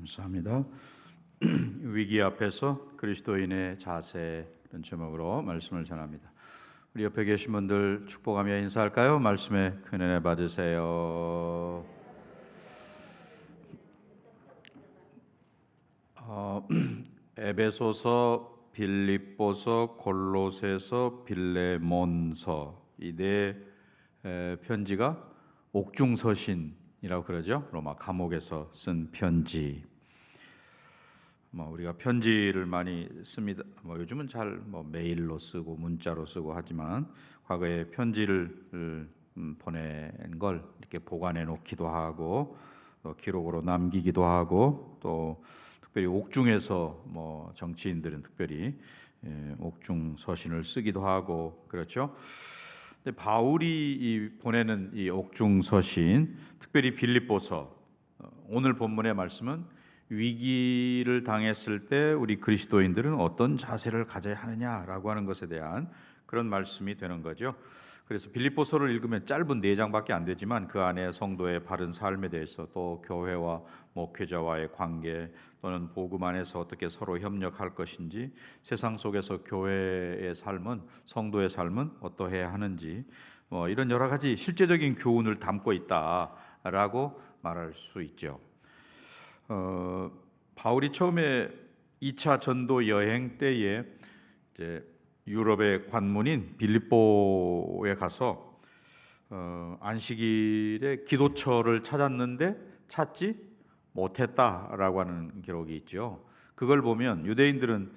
감사합니다. 위기 앞에서 그리스도인의 자세 이런 제목으로 말씀을 전합니다. 우리 옆에 계신 분들 축복하며 인사할까요? 말씀에 큰 은혜 받으세요. 어, 에베소서, 빌립보서, 골로새서, 빌레몬서 이네 편지가 옥중서신이라고 그러죠. 로마 감옥에서 쓴 편지. 뭐 우리가 편지를 많이 씁니다. 뭐 요즘은 잘 뭐 메일로 쓰고 문자로 쓰고 하지만 과거에 편지를 음, 보낸 걸 이렇게 보관해 놓기도 하고 또 기록으로 남기기도 하고 또 특별히 옥중에서 뭐 정치인들은 특별히 예, 옥중 서신을 쓰기도 하고 그렇죠. 근데 바울이 이 보내는 이 옥중 서신, 특별히 빌립보서 어, 오늘 본문의 말씀은 위기를 당했을 때 우리 그리스도인들은 어떤 자세를 가져야 하느냐라고 하는 것에 대한 그런 말씀이 되는 거죠. 그래서 빌립보서를 읽으면 짧은 네 장밖에 안 되지만 그 안에 성도의 바른 삶에 대해서 또 교회와 목회자와의 관계 또는 복음 안에서 어떻게 서로 협력할 것인지 세상 속에서 교회의 삶은 성도의 삶은 어떠해야 하는지 뭐 이런 여러 가지 실제적인 교훈을 담고 있다라고 말할 수 있죠. 어, 바울이 처음에 2차 전도 여행 때에 이제 유럽의 관문인 빌립보에 가서 어, 안식일에 기도처를 찾았는데 찾지 못했다라고 하는 기록이 있죠. 그걸 보면 유대인들은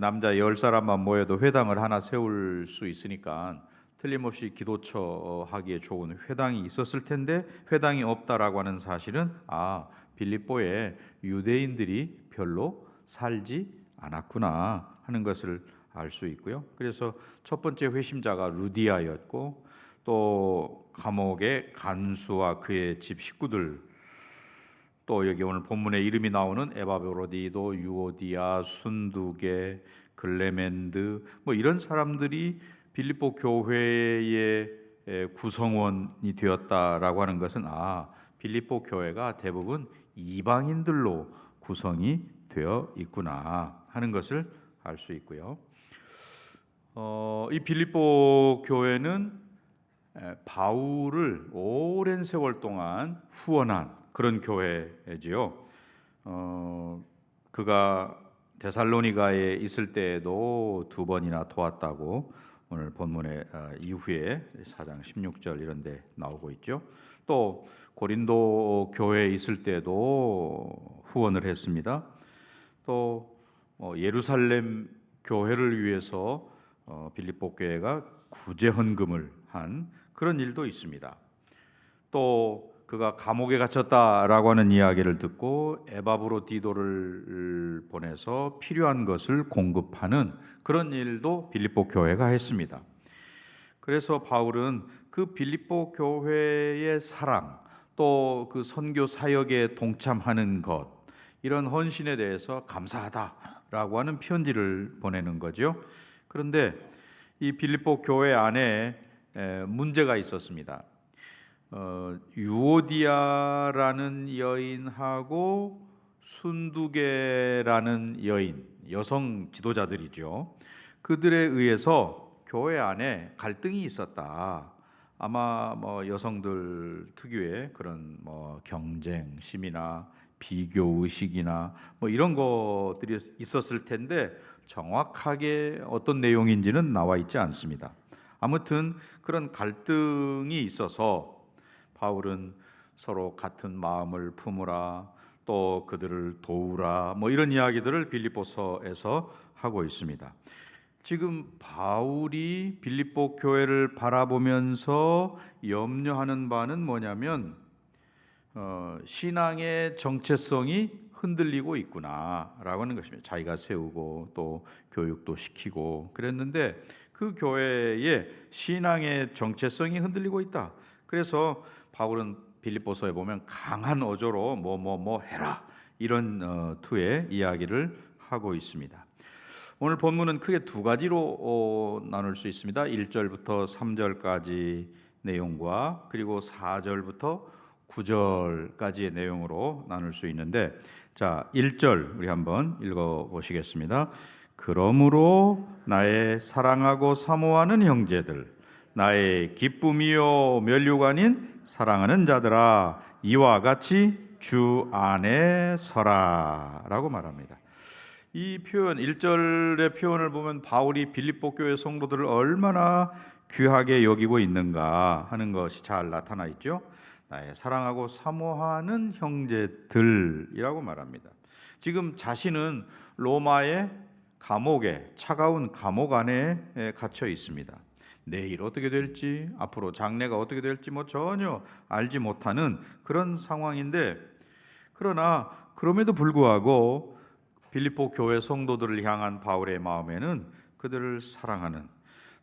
남자 열 사람만 모여도 회당을 하나 세울 수 있으니까 틀림없이 기도처 하기에 좋은 회당이 있었을 텐데 회당이 없다라고 하는 사실은 아 빌립보에 유대인들이 별로 살지 않았구나 하는 것을 알 수 있고요. 그래서 첫 번째 회심자가 루디아였고 또 감옥의 간수와 그의 집 식구들 또 여기 오늘 본문에 이름이 나오는 에바브로디도 유오디아 순두게 글레멘드 뭐 이런 사람들이 빌립보 교회의 구성원이 되었다라고 하는 것은 아 빌립보 교회가 대부분 이방인들로 구성이 되어 있구나 하는 것을 알 수 있고요. 어, 이 빌립보 교회는 바울을 오랜 세월 동안 후원한 그런 교회지요. 어, 그가 데살로니가에 있을 때에도 두 번이나 도왔다고 오늘 본문의 아, 이후에 4장 16절 이런 데 나오고 있죠. 또 고린도 교회에 있을 때도 후원을 했습니다. 또 어, 예루살렘 교회를 위해서 어, 빌립보 교회가 구제 헌금을 한 그런 일도 있습니다. 또 그가 감옥에 갇혔다라고 하는 이야기를 듣고 에바브로 디도를 보내서 필요한 것을 공급하는 그런 일도 빌립보 교회가 했습니다. 그래서 바울은 그 빌립보 교회의 사랑 또 그 선교 사역에 동참하는 것 이런 헌신에 대해서 감사하다라고 하는 편지를 보내는 거죠. 그런데 이 빌립보 교회 안에 문제가 있었습니다. 어, 유오디아라는 여인하고 순두계라는 여인, 여성 지도자들이죠. 그들에 의해서 교회 안에 갈등이 있었다. 아마 뭐 여성들 특유의 그런 뭐 경쟁심이나 비교 의식이나 뭐 이런 것들이 있었을 텐데 정확하게 어떤 내용인지는 나와 있지 않습니다. 아무튼 그런 갈등이 있어서 바울은 서로 같은 마음을 품으라 또 그들을 도우라 뭐 이런 이야기들을 빌립보서에서 하고 있습니다. 지금 바울이 빌립보 교회를 바라보면서 염려하는 바는 뭐냐면 어, 신앙의 정체성이 흔들리고 있구나라고 하는 것입니다. 자기가 세우고 또 교육도 시키고 그랬는데 그 교회의 신앙의 정체성이 흔들리고 있다. 그래서 바울은 빌립보서에 보면 강한 어조로 뭐 뭐 뭐 해라 이런 어, 투의 이야기를 하고 있습니다. 오늘 본문은 크게 두 가지로 어, 나눌 수 있습니다. 1절부터 3절까지 내용과 그리고 4절부터 9절까지의 내용으로 나눌 수 있는데 자, 1절 우리 한번 읽어 보시겠습니다. 그러므로 나의 사랑하고 사모하는 형제들 나의 기쁨이요 면류관인 사랑하는 자들아 이와 같이 주 안에 서라라고 말합니다. 이 표현 1절의 표현을 보면 바울이 빌립보 교회 성도들을 얼마나 귀하게 여기고 있는가 하는 것이 잘 나타나 있죠. 나의 사랑하고 사모하는 형제들이라고 말합니다. 지금 자신은 로마의 감옥에 차가운 감옥 안에 갇혀 있습니다. 내일 어떻게 될지 앞으로 장래가 어떻게 될지 뭐 전혀 알지 못하는 그런 상황인데 그러나 그럼에도 불구하고 빌립보 교회 성도들을 향한 바울의 마음에는 그들을 사랑하는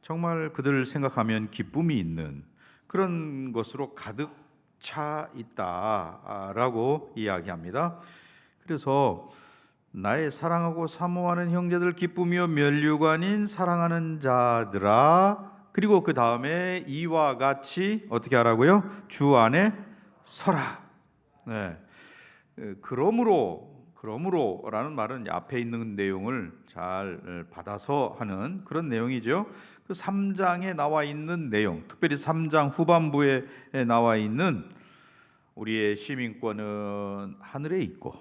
정말 그들을 생각하면 기쁨이 있는 그런 것으로 가득 차 있다라고 이야기합니다. 그래서 나의 사랑하고 사모하는 형제들 기쁨이요 면류관인 사랑하는 자들아 그리고 그 다음에 이와 같이 어떻게 하라고요? 주 안에 서라. 네. 그러므로 그러므로라는 말은 앞에 있는 내용을 잘 받아서 하는 그런 내용이죠. 그 3장에 나와 있는 내용, 특별히 3장 후반부에 나와 있는 우리의 시민권은 하늘에 있고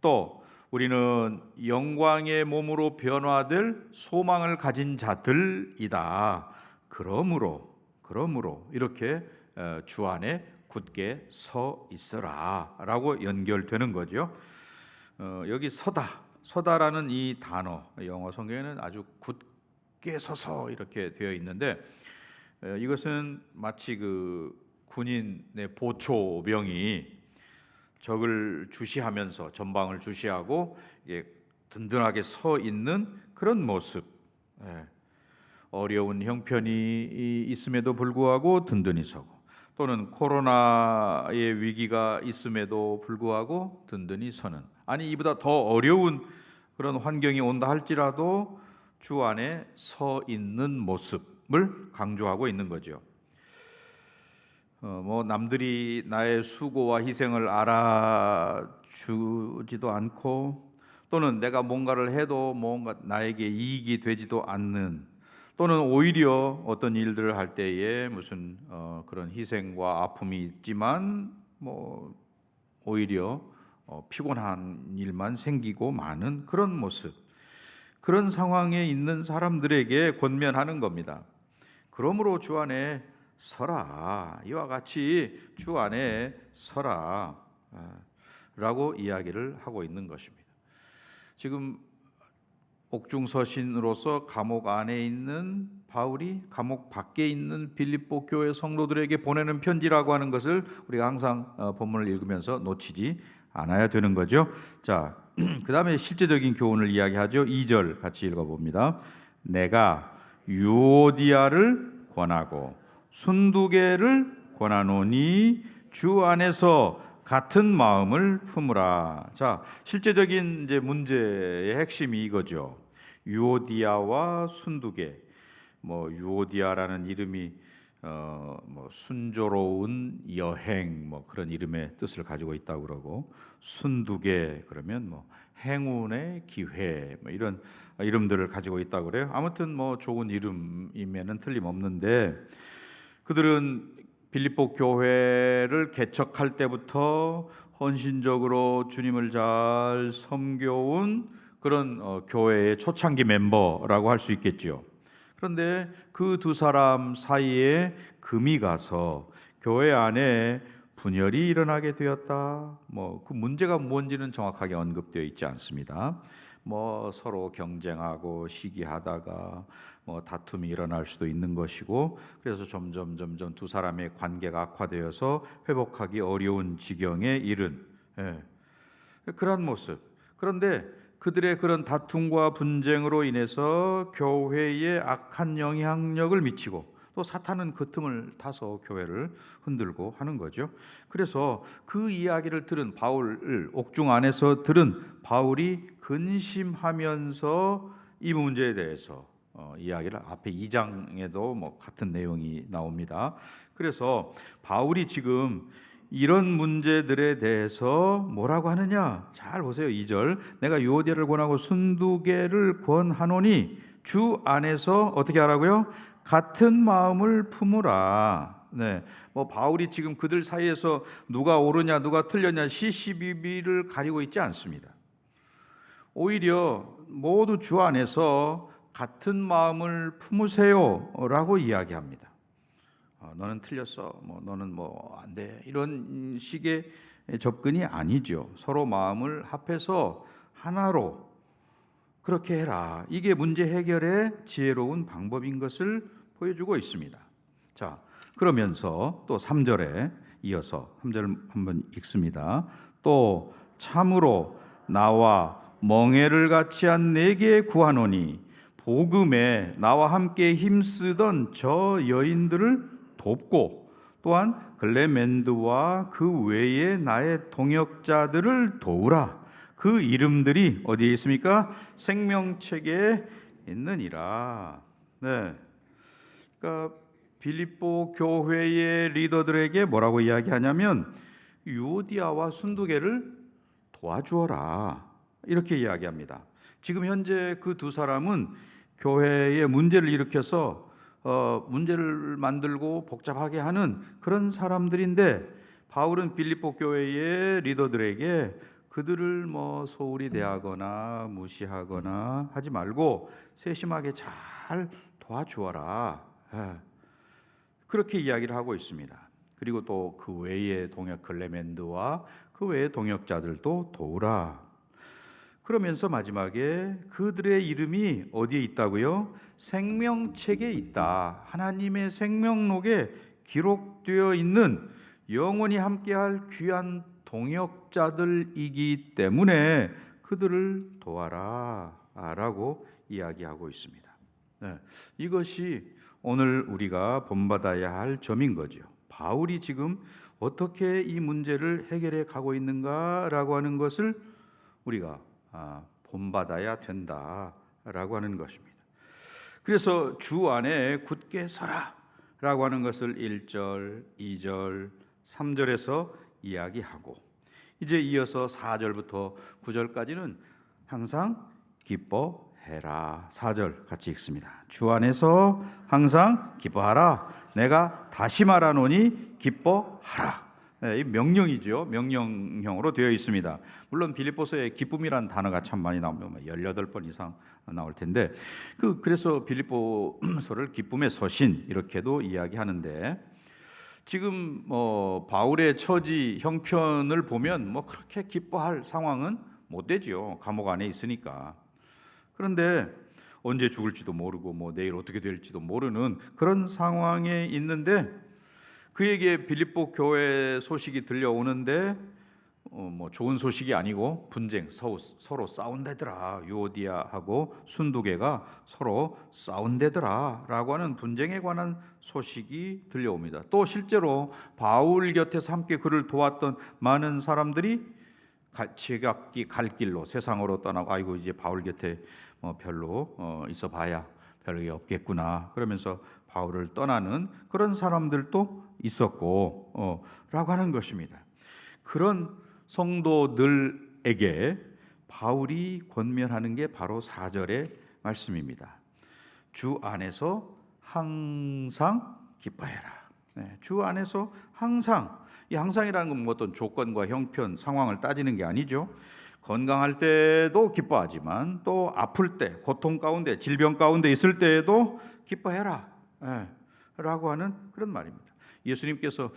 또 우리는 영광의 몸으로 변화될 소망을 가진 자들이다. 그러므로 그러므로 이렇게 어, 주 안에 굳게 서 있어라라고 연결되는 거죠. 어, 여기 서다 서다라는 이 단어 영어 성경에는 아주 굳게 서서 이렇게 되어 있는데 어, 이것은 마치 그 군인의 보초병이 적을 주시하면서 전방을 주시하고 이게 든든하게 서 있는 그런 모습. 예. 어려운 형편이 있음에도 불구하고 든든히 서고 또는 코로나의 위기가 있음에도 불구하고 든든히 서는 아니 이보다 더 어려운 그런 환경이 온다 할지라도 주 안에 서 있는 모습을 강조하고 있는 거죠. 어, 뭐 남들이 나의 수고와 희생을 알아주지도 않고 또는 내가 뭔가를 해도 뭔가 나에게 이익이 되지도 않는 또는 오히려 어떤 일들을 할 때에 무슨 어, 그런 희생과 아픔이 있지만 뭐 오히려 어, 피곤한 일만 생기고 많은 그런 모습 그런 상황에 있는 사람들에게 권면하는 겁니다. 그러므로 주 안에 서라 이와 같이 주 안에 서라 아, 라고 이야기를 하고 있는 것입니다. 지금 옥중서신으로서 감옥 안에 있는 바울이 감옥 밖에 있는 빌립보 교회 성도들에게 보내는 편지라고 하는 것을 우리가 항상 어, 본문을 읽으면서 놓치지 않아야 되는 거죠. 자, 그 다음에 실제적인 교훈을 이야기하죠. 2절 같이 읽어 봅니다. 내가 유오디아를 권하고 순두개를 권하노니 주 안에서 같은 마음을 품으라. 자, 실제적인 이제 문제의 핵심이 이거죠. 유오디아와 순두개. 뭐 유오디아라는 이름이 어 뭐 순조로운 여행 뭐 그런 이름의 뜻을 가지고 있다고 그러고 순두개 그러면 뭐 행운의 기회 뭐 이런 이름들을 가지고 있다고 그래요. 아무튼 뭐 좋은 이름이면은 틀림없는데 그들은 빌립보 교회를 개척할 때부터 헌신적으로 주님을 잘 섬겨온 그런 어, 교회의 초창기 멤버라고 할 수 있겠죠. 그런데 그 두 사람 사이에 금이 가서 교회 안에 분열이 일어나게 되었다. 뭐 그 문제가 뭔지는 정확하게 언급되어 있지 않습니다. 뭐 서로 경쟁하고 시기하다가 뭐 다툼이 일어날 수도 있는 것이고 그래서 점점 점점 두 사람의 관계가 악화되어서 회복하기 어려운 지경에 이른 예. 그러한 모습. 그런데 그들의 그런 다툼과 분쟁으로 인해서 교회에 악한 영향력을 미치고 또 사탄은 그 틈을 타서 교회를 흔들고 하는 거죠. 그래서 그 이야기를 들은 바울을 옥중 안에서 들은 바울이 근심하면서 이 문제에 대해서 어, 이야기를 앞에 2장에도 뭐 같은 내용이 나옵니다. 그래서 바울이 지금 이런 문제들에 대해서 뭐라고 하느냐? 잘 보세요. 2절. 내가 유오디아를 권하고 순두개를 권하노니 주 안에서 어떻게 하라고요? 같은 마음을 품으라. 네. 뭐 바울이 지금 그들 사이에서 누가 옳으냐 누가 틀렸냐 시시비비를 가리고 있지 않습니다. 오히려 모두 주 안에서 같은 마음을 품으세요라고 이야기합니다. 어, 너는 틀렸어. 뭐 너는 뭐 안 돼. 이런 식의 접근이 아니죠. 서로 마음을 합해서 하나로 그렇게 해라. 이게 문제 해결의 지혜로운 방법인 것을 보여주고 있습니다. 자, 그러면서 또 3절에 이어서 3절 한번 읽습니다. 또 참으로 나와 멍에를 같이 한 내게 구하노니 복음에 나와 함께 힘쓰던 저 여인들을 돕고 또한 글레멘드와 그 외에 나의 동역자들을 도우라. 그 이름들이 어디에 있습니까? 생명책에 있느니라. 네. 그러니까 빌립보 교회의 리더들에게 뭐라고 이야기하냐면 유오디아와 순두개를 도와주어라. 이렇게 이야기합니다. 지금 현재 그 두 사람은 교회에 문제를 일으켜서 어, 문제를 만들고 복잡하게 하는 그런 사람들인데 바울은 빌립보 교회의 리더들에게 그들을 뭐 소홀히 대하거나 무시하거나 하지 말고 세심하게 잘 도와주어라. 예. 그렇게 이야기를 하고 있습니다. 그리고 또 그 외의 동역 클레멘드와 그 외의 동역자들도 도우라. 그러면서 마지막에 그들의 이름이 어디에 있다고요? 생명책에 있다. 하나님의 생명록에 기록되어 있는 영원히 함께할 귀한 동역자들이기 때문에 그들을 도와라 라고 이야기하고 있습니다. 네, 이것이 오늘 우리가 본받아야 할 점인 거죠. 바울이 지금 어떻게 이 문제를 해결해 가고 있는가라고 하는 것을 우리가 아, 본받아야 된다라고 하는 것입니다. 그래서 주 안에 굳게 서라라고 하는 것을 1절, 2절, 3절에서 이야기하고 이제 이어서 4절부터 9절까지는 항상 기뻐해라. 4절 같이 읽습니다. 주 안에서 항상 기뻐하라. 내가 다시 말하노니 기뻐하라. 네, 이 명령이죠. 명령형으로 되어 있습니다. 물론 빌립보서에 기쁨이란 단어가 참 많이 나오면 18번 이상 나올 텐데 그 그래서 빌립보서를 기쁨의 서신 이렇게도 이야기하는데 지금 뭐 바울의 처지 형편을 보면 뭐 그렇게 기뻐할 상황은 못 되지요. 감옥 안에 있으니까. 그런데 언제 죽을지도 모르고 뭐 내일 어떻게 될지도 모르는 그런 상황에 있는데 그에게 빌립보 교회 소식이 들려오는데 어, 뭐 좋은 소식이 아니고 분쟁 서로, 서로 싸운대더라 유오디아하고 순두개가 서로 싸운대더라라고 하는 분쟁에 관한 소식이 들려옵니다. 또 실제로 바울 곁에서 함께 그를 도왔던 많은 사람들이 제각기 갈 길로 세상으로 떠나고 아이고 이제 바울 곁에 뭐 별로 어, 있어봐야 별게 없겠구나 그러면서 바울을 떠나는 그런 사람들도 있었고 어, 라고 하는 것입니다. 그런 성도들에게 바울이 권면하는 게 바로 4절의 말씀입니다. 주 안에서 항상 기뻐해라. 네, 주 안에서 항상 이 항상이라는 건 뭐 어떤 조건과 형편, 상황을 따지는 게 아니죠. 건강할 때도 기뻐하지만 또 아플 때, 고통 가운데, 질병 가운데 있을 때에도 기뻐해라. 네, 라고 하는 그런 말입니다. 예수님께서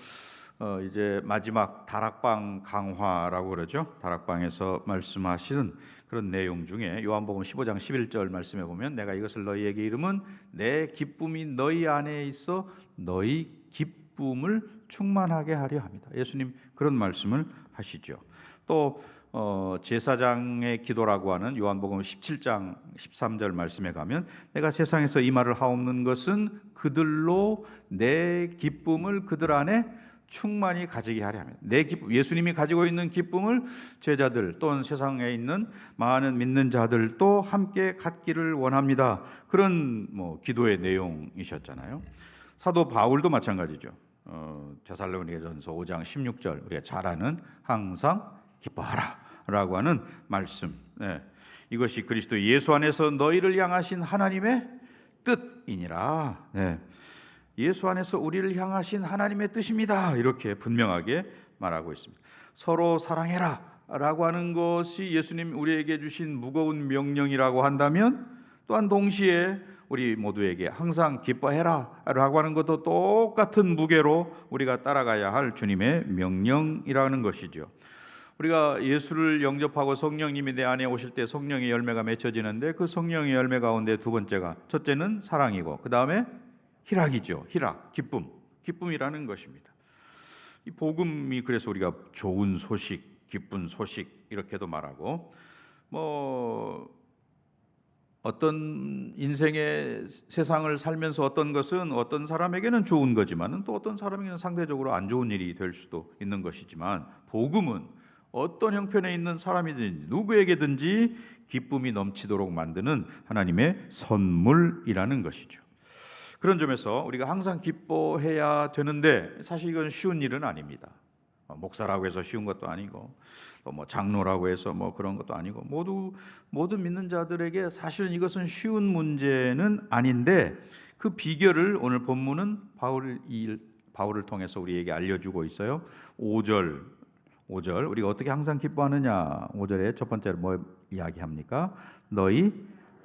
어 이제 마지막 다락방 강화라고 그러죠. 다락방에서 말씀하시는 그런 내용 중에 요한복음 15장 11절 말씀에 보면 내가 이것을 너희에게 이름은 내 기쁨이 너희 안에 있어 너희 기쁨을 충만하게 하려 합니다. 예수님 그런 말씀을 하시죠. 또 어, 제사장의 기도라고 하는 요한복음 17장 13절 말씀에 가면 내가 세상에서 이 말을 하옵는 것은 그들로 내 기쁨을 그들 안에 충만히 가지게 하려 합니다. 내 기쁨, 예수님이 가지고 있는 기쁨을 제자들 또는 세상에 있는 많은 믿는 자들도 함께 갖기를 원합니다. 그런 뭐 기도의 내용이셨잖아요. 사도 바울도 마찬가지죠. 어, 데살로니가전서 5장 16절 우리가 잘 아는 항상 기뻐하라라고 하는 말씀. 네. 이것이 그리스도 예수 안에서 너희를 향하신 하나님의 뜻이니라. 네. 예수 안에서 우리를 향하신 하나님의 뜻입니다. 이렇게 분명하게 말하고 있습니다. 서로 사랑해라 라고 하는 것이 예수님 우리에게 주신 무거운 명령이라고 한다면 또한 동시에 우리 모두에게 항상 기뻐해라 라고 하는 것도 똑같은 무게로 우리가 따라가야 할 주님의 명령이라는 것이죠. 우리가 예수를 영접하고 성령님이 내 안에 오실 때 성령의 열매가 맺혀지는데 그 성령의 열매 가운데 두 번째가 첫째는 사랑이고 그 다음에 희락이죠. 희락, 기쁨, 기쁨이라는 것입니다. 이 복음이 그래서 우리가 좋은 소식, 기쁜 소식 이렇게도 말하고 뭐 어떤 인생의 세상을 살면서 어떤 것은 어떤 사람에게는 좋은 거지만은 또 어떤 사람에게는 상대적으로 안 좋은 일이 될 수도 있는 것이지만 복음은 어떤 형편에 있는 사람이든지 누구에게든지 기쁨이 넘치도록 만드는 하나님의 선물이라는 것이죠. 그런 점에서 우리가 항상 기뻐해야 되는데 사실 이건 쉬운 일은 아닙니다. 어, 목사라고 해서 쉬운 것도 아니고 또뭐 장로라고 해서 뭐 그런 것도 아니고 모두 모든 믿는 자들에게 사실은 이것은 쉬운 문제는 아닌데 그 비결을 오늘 본문은 바울 이 바울을 통해서 우리에게 알려주고 있어요. 5절 5절 우리가 어떻게 항상 기뻐하느냐 5절에 첫 번째로 뭐 이야기합니까? 너희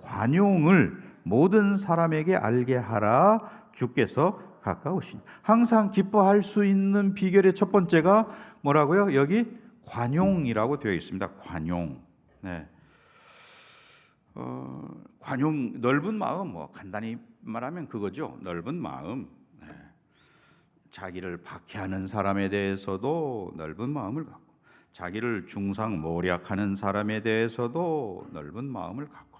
관용을 모든 사람에게 알게 하라 주께서 가까우시니 항상 기뻐할 수 있는 비결의 첫 번째가 뭐라고요? 여기 관용이라고 되어 있습니다. 관용. 네. 어, 관용 넓은 마음 뭐 간단히 말하면 그거죠. 넓은 마음. 네. 자기를 박해하는 사람에 대해서도 넓은 마음을 갖고 자기를 중상 모략하는 사람에 대해서도 넓은 마음을 갖고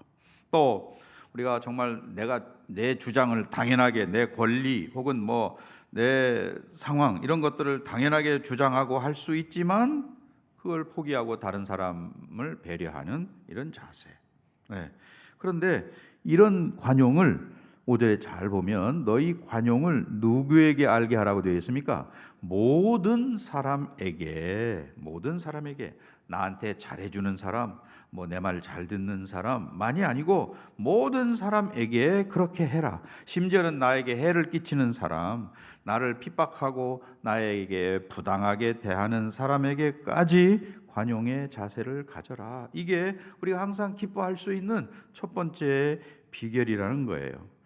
또 우리가 정말 내가 내 주장을 당연하게 내 권리 혹은 뭐 내 상황 이런 것들을 당연하게 주장하고 할 수 있지만 그걸 포기하고 다른 사람을 배려하는 이런 자세. 네. 그런데 이런 관용을 5절에 잘 보면 너희 관용을 누구에게 알게 하라고 되어 있습니까? 모든 사람에게 모든 사람에게 나한테 잘해 주는 사람, 뭐 내 말 잘 듣는 사람만이 아니고 모든 사람에게 그렇게 해라. 심지어는 나에게 해를 끼치는 사람, 나를 핍박하고 나에게 부당하게 대하는 사람에게까지 관용의 자세를 가져라. 이게 우리가 항상 기뻐할 수 있는 첫 번째 비결이라는 거예요.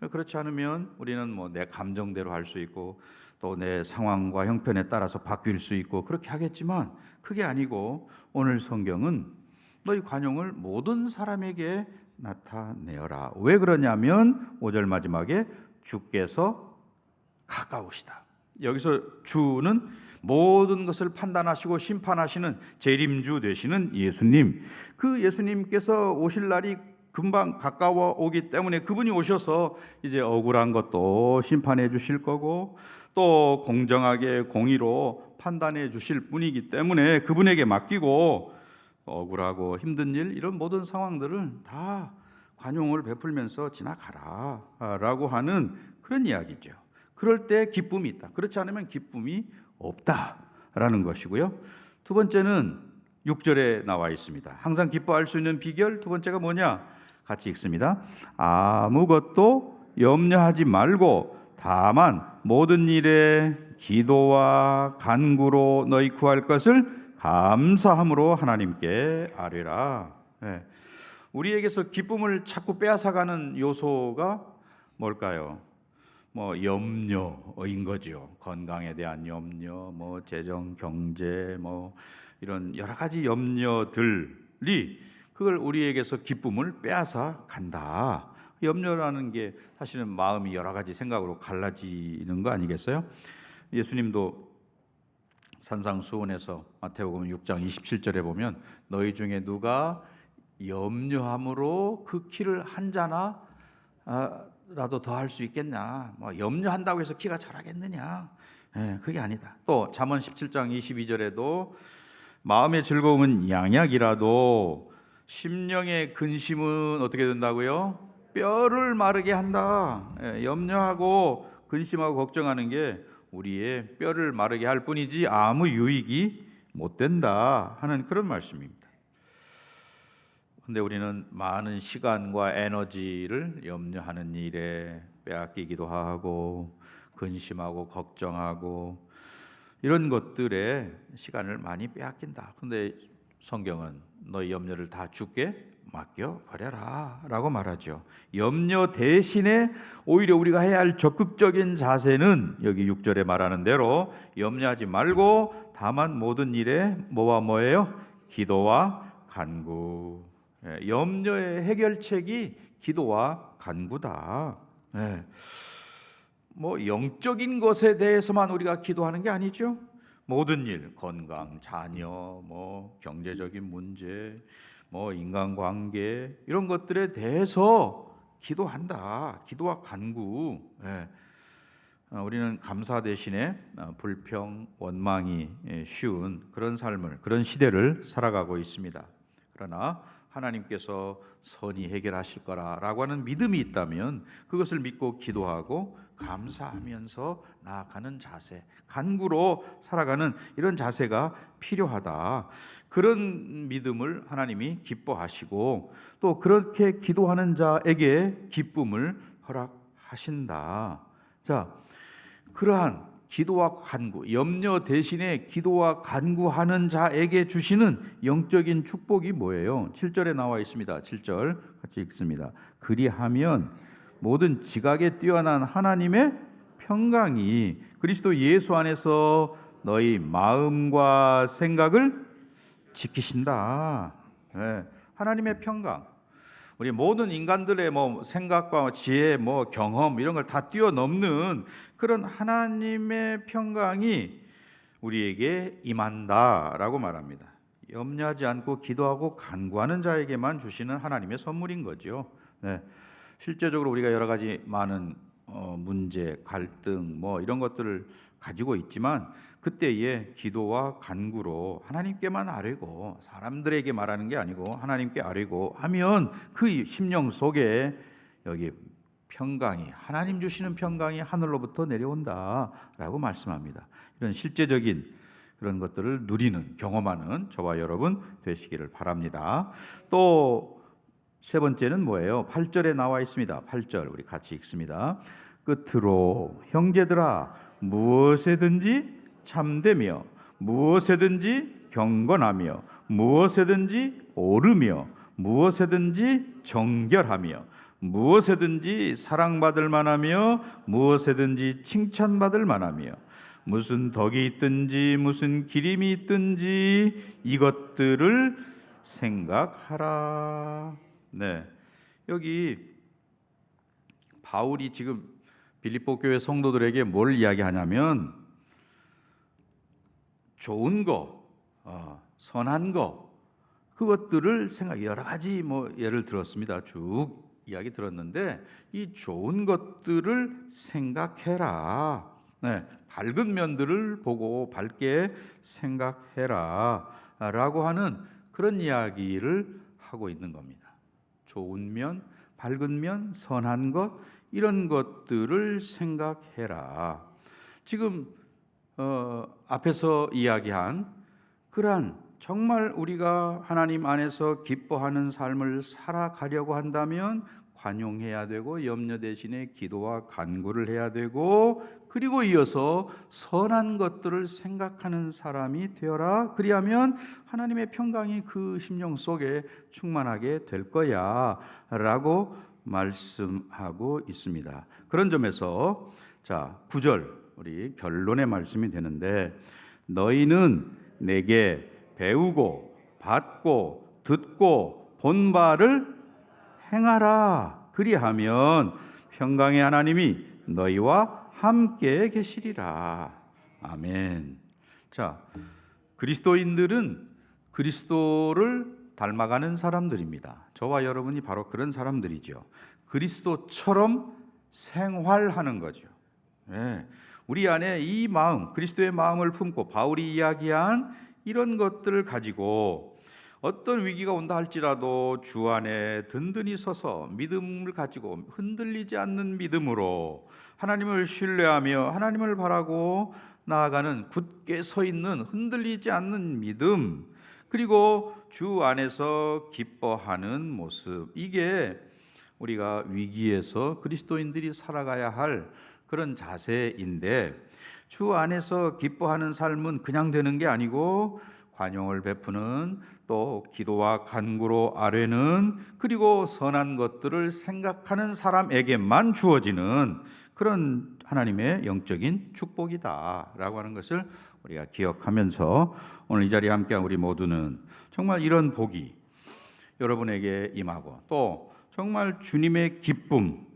그렇지 않으면 우리는 뭐 내 감정대로 할 수 있고 또 내 상황과 형편에 따라서 바뀔 수 있고 그렇게 하겠지만 그게 아니고 오늘 성경은 너희 관용을 모든 사람에게 나타내어라. 왜 그러냐면 5절 마지막에 주께서 가까우시다. 여기서 주는 모든 것을 판단하시고 심판하시는 재림주 되시는 예수님. 그 예수님께서 오실 날이 금방 가까워 오기 때문에 그분이 오셔서 이제 억울한 것도 심판해 주실 거고 또 공정하게 공의로 판단해 주실 분이기 때문에 그분에게 맡기고 억울하고 힘든 일 이런 모든 상황들을 다 관용을 베풀면서 지나가라 라고 하는 그런 이야기죠. 그럴 때 기쁨이 있다. 그렇지 않으면 기쁨이 없다 라는 것이고요. 두 번째는 6절에 나와 있습니다. 항상 기뻐할 수 있는 비결 두 번째가 뭐냐? 같이 읽습니다. 아무것도 염려하지 말고 다만 모든 일에 기도와 간구로 너희 구할 것을 감사함으로 하나님께 아뢰라. 네. 우리에게서 기쁨을 자꾸 빼앗아가는 요소가 뭘까요? 뭐 염려인 거죠. 건강에 대한 염려, 뭐 재정, 경제, 뭐 이런 여러 가지 염려들이 그걸 우리에게서 기쁨을 빼앗아 간다. 염려라는 게 사실은 마음이 여러 가지 생각으로 갈라지는 거 아니겠어요? 예수님도 산상수훈에서 마태복음 6장 27절에 보면 너희 중에 누가 염려함으로 그 키를 한 자나 라도 더 할 수 있겠냐? 뭐 염려한다고 해서 키가 자라겠느냐? 예, 그게 아니다. 또 잠언 17장 22절에도 마음의 즐거움은 양약이라도 심령의 근심은 어떻게 된다고요? 뼈를 마르게 한다. 예, 염려하고 근심하고 걱정하는 게 우리의 뼈를 마르게 할 뿐이지 아무 유익이 못 된다 하는 그런 말씀입니다. 근데 우리는 많은 시간과 에너지를 염려하는 일에 빼앗기기도 하고 근심하고 걱정하고 이런 것들에 시간을 많이 빼앗긴다. 근데 성경은 너희 염려를 다 주께 맡겨 버려라라고 말하죠. 염려 대신에 오히려 우리가 해야 할 적극적인 자세는 여기 6절에 말하는 대로 염려하지 말고 다만 모든 일에 뭐와 뭐예요? 기도와 간구. 예, 염려의 해결책이 기도와 간구다. 예. 뭐 영적인 것에 대해서만 우리가 기도하는 게 아니죠. 모든 일, 건강, 자녀, 뭐 경제적인 문제, 뭐 인간관계 이런 것들에 대해서 기도한다. 기도와 간구. 예. 어, 우리는 감사 대신에 어, 불평, 원망이 예, 쉬운 그런 삶을 그런 시대를 살아가고 있습니다. 그러나 하나님께서 선히 해결하실 거라라고 하는 믿음이 있다면 그것을 믿고 기도하고 감사하면서 나아가는 자세, 간구로 살아가는 이런 자세가 필요하다. 그런 믿음을 하나님이 기뻐하시고 또 그렇게 기도하는 자에게 기쁨을 허락하신다. 자, 그러한 기도와 간구, 염려 대신에 기도와 간구하는 자에게 주시는 영적인 축복이 뭐예요? 7절에 나와 있습니다. 7절 같이 읽습니다. 그리하면 모든 지각에 뛰어난 하나님의 평강이 그리스도 예수 안에서 너희 마음과 생각을 지키신다. 네, 하나님의 평강. 우리 모든 인간들의 뭐 생각과 지혜, 뭐 경험 이런 걸 다 뛰어넘는 그런 하나님의 평강이 우리에게 임한다라고 말합니다. 염려하지 않고 기도하고 간구하는 자에게만 주시는 하나님의 선물인 거죠. 네. 실제적으로 우리가 여러 가지 많은 어, 문제, 갈등, 뭐 이런 것들을 가지고 있지만 그때에 기도와 간구로 하나님께만 아뢰고 사람들에게 말하는 게 아니고 하나님께 아뢰고 하면 그 심령 속에 여기 평강이 하나님 주시는 평강이 하늘로부터 내려온다라고 말씀합니다. 이런 실제적인 그런 것들을 누리는 경험하는 저와 여러분 되시기를 바랍니다. 또 세 번째는 뭐예요? 8절에 나와 있습니다. 8절 우리 같이 읽습니다. 끝으로 형제들아 무엇에든지 참되며 무엇에든지 경건하며 무엇에든지 오르며 무엇에든지 정결하며 무엇에든지 사랑받을 만하며 무엇에든지 칭찬받을 만하며 무슨 덕이 있든지 무슨 기림이 있든지 이것들을 생각하라. 네. 여기 바울이 지금 빌립보 교회 성도들에게 뭘 이야기하냐면 좋은 거, 어, 선한 거 그것들을 생각 여러 가지 뭐 예를 들었습니다. 쭉 이야기 들었는데 이 좋은 것들을 생각해라. 네, 밝은 면들을 보고 밝게 생각해라라고 하는 그런 이야기를 하고 있는 겁니다. 좋은 면, 밝은 면, 선한 것 이런 것들을 생각해라. 지금 어, 앞에서 이야기한 그러한 정말 우리가 하나님 안에서 기뻐하는 삶을 살아가려고 한다면 관용해야 되고 염려 대신에 기도와 간구를 해야 되고 그리고 이어서 선한 것들을 생각하는 사람이 되어라. 그리하면 하나님의 평강이 그 심령 속에 충만하게 될 거야라고 말씀하고 있습니다. 그런 점에서 자, 9절 우리 결론의 말씀이 되는데 너희는 내게 배우고 받고 듣고 본 바를 행하라. 그리하면 평강의 하나님이 너희와 함께 계시리라. 아멘. 자, 그리스도인들은 그리스도를 닮아가는 사람들입니다. 저와 여러분이 바로 그런 사람들이죠. 그리스도처럼 생활하는 거죠. 예. 우리 안에 이 마음, 그리스도의 마음을 품고 바울이 이야기한 이런 것들을 가지고 어떤 위기가 온다 할지라도 주 안에 든든히 서서 믿음을 가지고 흔들리지 않는 믿음으로 하나님을 신뢰하며 하나님을 바라고 나아가는 굳게 서 있는 흔들리지 않는 믿음 그리고 주 안에서 기뻐하는 모습 이게 우리가 위기에서 그리스도인들이 살아가야 할 그런 자세인데 주 안에서 기뻐하는 삶은 그냥 되는 게 아니고 관용을 베푸는 또 기도와 간구로 아뢰는 그리고 선한 것들을 생각하는 사람에게만 주어지는 그런 하나님의 영적인 축복이다라고 하는 것을 우리가 기억하면서 오늘 이 자리에 함께한 우리 모두는 정말 이런 복이 여러분에게 임하고 또 정말 주님의 기쁨,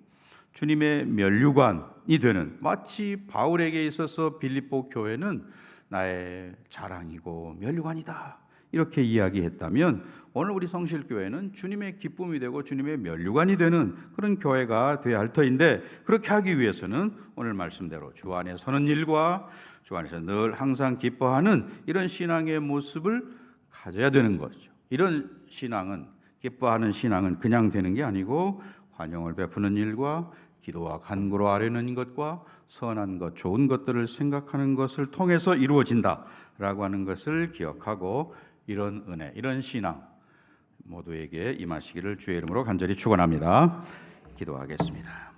주님의 면류관이 되는 마치 바울에게 있어서 빌립보 교회는 나의 자랑이고 면류관이다. 이렇게 이야기했다면 오늘 우리 성실교회는 주님의 기쁨이 되고 주님의 면류관이 되는 그런 교회가 되어야 할 터인데 그렇게 하기 위해서는 오늘 말씀대로 주 안에 서는 일과 주 안에서 늘 항상 기뻐하는 이런 신앙의 모습을 가져야 되는 거죠. 이런 신앙은 기뻐하는 신앙은 그냥 되는 게 아니고 환영을 베푸는 일과 기도와 간구로 아뢰는 것과 선한 것, 좋은 것들을 생각하는 것을 통해서 이루어진다라고 하는 것을 기억하고 이런 은혜, 이런 신앙 모두에게 임하시기를 주의 이름으로 간절히 축원합니다. 기도하겠습니다.